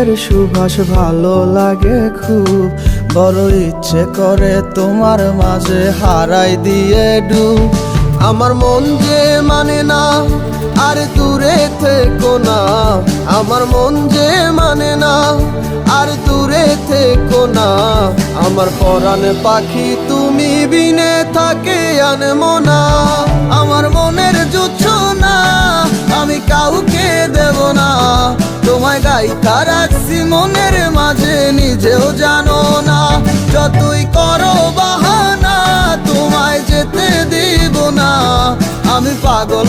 চুলের সুবাস ভালো লাগে খুব। বড় ইচ্ছে করে তোমার মাঝে হারাই দিয়ে ডুব। আমার মন যে মানে না, আর দূরে থেকো না। আমার মন যে মানে না, আর দূরে থেকো না। আমার পরাণ পাখি তুমি বিনে থাকে আনমো গাইতা রাখছি মনের মাঝে নিজেও জানো না। যতই করো বাহানা, তোমায় যেতে দিব না। আমি পাগল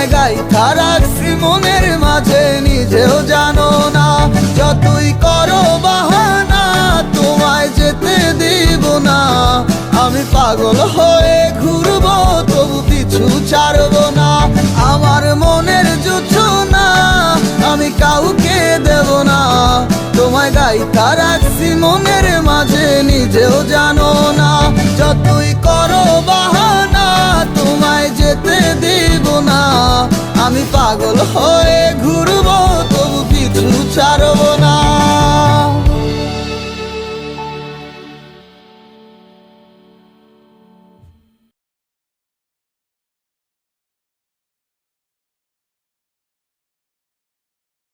তোমায় গাইথা রাখছি মনের মাঝে, নিজেও জানো না, যতই করো বাহানা, তোমায় যেতে দিব না। আমি পাগল হয়ে ঘুরবো, তবু পিছু ছাড়বো না। আমার মনের যুদ্ধ না আমি কাউকে দেব না। তোমায় গাইতা রাখছি মনের মাঝে, নিজেও জানো না, যতই করো বাহানা আমি পাগল হয়ে ঘুরবো।